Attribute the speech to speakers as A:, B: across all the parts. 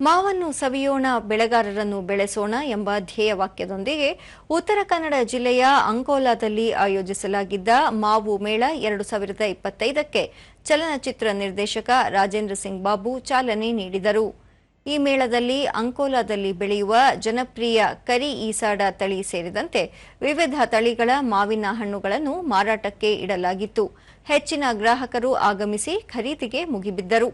A: ಮಾವನ್ನು ಸವಿಯೋಣ, ಬೆಳೆಗಾರರನ್ನು ಬೆಳೆಸೋಣ ಎಂಬ ಧ್ಯೇಯ ವಾಕ್ಯದೊಂದಿಗೆ ಉತ್ತರ ಕನ್ನಡ ಜಿಲ್ಲೆಯ ಅಂಕೋಲಾದಲ್ಲಿ ಆಯೋಜಿಸಲಾಗಿದ್ದ ಮಾವು ಮೇಳ ಎರಡು ಸಾವಿರದ ಇಪ್ಪತ್ತೈದಕ್ಕೆ ಚಲನಚಿತ್ರ ನಿರ್ದೇಶಕ ರಾಜೇಂದ್ರ ಸಿಂಗ್ ಬಾಬು ಚಾಲನೆ ನೀಡಿದರು. ಈ ಮೇಳದಲ್ಲಿ ಅಂಕೋಲಾದಲ್ಲಿ ಬೆಳೆಯುವ ಜನಪ್ರಿಯ ಕರಿ ಈಸಾಡ ತಳಿ ಸೇರಿದಂತೆ ವಿವಿಧ ತಳಿಗಳ ಮಾವಿನ ಹಣ್ಣುಗಳನ್ನು ಮಾರಾಟಕ್ಕೆ ಇಡಲಾಗಿತ್ತು. ಹೆಚ್ಚಿನ ಗ್ರಾಹಕರು ಆಗಮಿಸಿ ಖರೀದಿಗೆ ಮುಗಿಬಿದ್ದರು.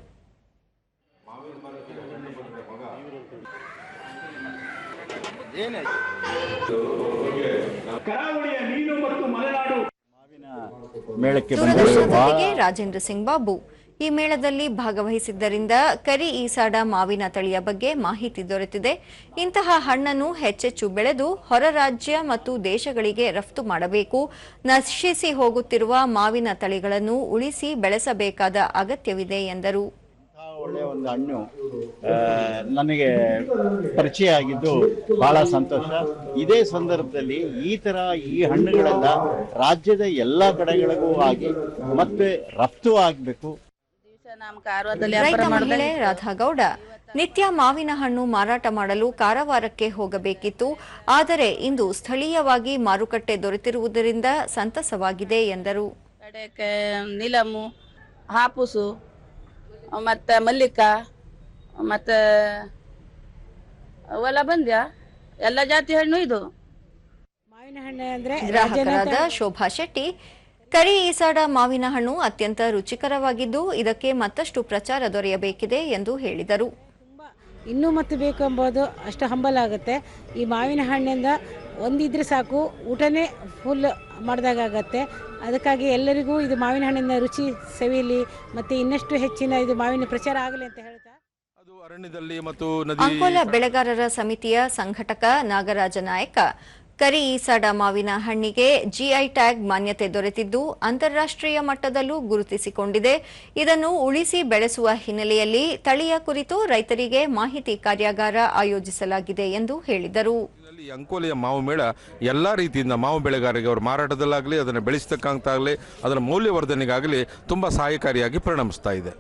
A: ರಾಜೇಂದ್ರ ಸಿಂಗ್ ಬಾಬು. ಈ ಮೇಳದಲ್ಲಿ ಭಾಗವಹಿಸಿದ್ದರಿಂದ ಕರಿ ಈಸಾಡ ಮಾವಿನ ತಳಿಯ ಬಗ್ಗೆ ಮಾಹಿತಿ ದೊರೆತಿದೆ. ಇಂತಹ ಹಣ್ಣನ್ನು ಹೆಚ್ಚೆಚ್ಚು ಬೆಳೆದು ಹೊರ ರಾಜ್ಯ ಮತ್ತು ದೇಶಗಳಿಗೆ ರಫ್ತು ಮಾಡಬೇಕು. ನಶಿಸಿ ಹೋಗುತ್ತಿರುವ ಮಾವಿನ ತಳಿಗಳನ್ನು ಉಳಿಸಿ ಬೆಳೆಸಬೇಕಾದ ಅಗತ್ಯವಿದೆ ಎಂದರು.
B: ಒಳ್ಳೆಯ ಒಂದು ಹಣ್ಣು ಆ, ನನಗೆ ಪರಿಚಯ ಆಗಿದ್ದು ಬಹಳ ಸಂತೋಷ. ಇದೇ ಸಂದರ್ಭದಲ್ಲಿ ಈ ತರ ಈ ಹಣ್ಣುಗಳೆಲ್ಲ ರಾಜ್ಯದ ಎಲ್ಲ ಕಡೆಗಳಿಗೂ ಆಗಿ ಮತ್ತೆ ರಫ್ತು ಆಗಬೇಕು.
A: ಮಹಿಳೆ ರಾಧಾಗೌಡ ನಿತ್ಯ ಮಾವಿನ ಹಣ್ಣು ಮಾರಾಟ ಮಾಡಲು ಕಾರವಾರಕ್ಕೆ ಹೋಗಬೇಕಿತ್ತು. ಆದರೆ ಇಂದು ಸ್ಥಳೀಯವಾಗಿ ಮಾರುಕಟ್ಟೆ ದೊರೆತಿರುವುದರಿಂದ ಸಂತಸವಾಗಿದೆ ಎಂದರು.
C: ನಿಲಮು ಹಾಪುಸು ಮತ್ತೆ ಮಲ್ಲಿಕ ಮತ್ತು ಅವೆಲ್ಲ ಬಂದ್ಯಾ? ಎಲ್ಲ ಜಾತಿ ಹಣ್ಣು ಇದು?
D: ಮಾವಿನ ಹಣ್ಣು ಅಂದ್ರೆ
A: ಗ್ರಾಹಕರಾದ ಶೋಭಾ ಶೆಟ್ಟಿ ಕರಿ ಈಸಾಡ ಮಾವಿನ ಹಣ್ಣು ಅತ್ಯಂತ ರುಚಿಕರವಾಗಿದ್ದು ಇದಕ್ಕೆ ಮತ್ತಷ್ಟು ಪ್ರಚಾರ ದೊರೆಯಬೇಕಿದೆ ಎಂದು ಹೇಳಿದರು.
D: ತುಂಬಾ ಇನ್ನೂ ಮತ್ತು ಬೇಕು ಎಂಬುದು ಅಷ್ಟು ಹಂಬಲ ಆಗುತ್ತೆ. ಈ ಮಾವಿನ ಹಣ್ಣಿಂದ ಒಂದಿದ್ರೆ ಸಾಕು ಊಟನೇ ಫುಲ್ ಮಾಡಿದಾಗತ್ತೆ ಅದಕ್ಕಾಗಿ ಎಲ್ಲರಿಗೂ ಇದು ಮಾವಿನ ಹಣ್ಣಿನ ರುಚಿ ಸವಿಯಲಿ ಮತ್ತು ಇನ್ನಷ್ಟು ಹೆಚ್ಚಿನ ಇದು ಮಾವಿನ ಪ್ರಚಾರ ಆಗಲಿ ಅಂತ ಹೇಳ್ತಾ
A: ಅಂಕೋಲ ಬೆಳೆಗಾರರ ಸಮಿತಿಯ ಸಂಘಟಕ ನಾಗರಾಜ ನಾಯಕ. ಕರಿ ಈಸಾಡ ಮಾವಿನ ಹಣ್ಣಿಗೆ ಜಿಐ ಟ್ಯಾಗ್ ಮಾನ್ಯತೆ ದೊರೆತಿದ್ದು ಅಂತಾರಾಷ್ಟ್ರೀಯ ಮಟ್ಟದಲ್ಲೂ ಗುರುತಿಸಿಕೊಂಡಿದೆ. ಇದನ್ನು ಉಳಿಸಿ ಬೆಳೆಸುವ ಹಿನ್ನೆಲೆಯಲ್ಲಿ ತಳಿಯ ಕುರಿತು ರೈತರಿಗೆ ಮಾಹಿತಿ ಕಾರ್ಯಾಗಾರ ಆಯೋಜಿಸಲಾಗಿದೆ ಎಂದು ಹೇಳಿದರು.
E: ಈ ಅಂಕೋಲೆಯ ಮಾವು ಮೇಳ ಎಲ್ಲ ರೀತಿಯಿಂದ ಮಾವು ಬೆಳೆಗಾರರಿಗೆ ಅವರು ಮಾರಾಟದಲ್ಲಾಗಲಿ ಅದನ್ನು ಬೆಳೆಸ್ತಕ್ಕಂತಾಗಲಿ ಅದರ ಮೌಲ್ಯವರ್ಧನೆಗಾಗಲಿ ತುಂಬಾ ಸಹಾಯಕಾರಿಯಾಗಿ ಪರಿಣಮಿಸ್ತಾ ಇದೆ.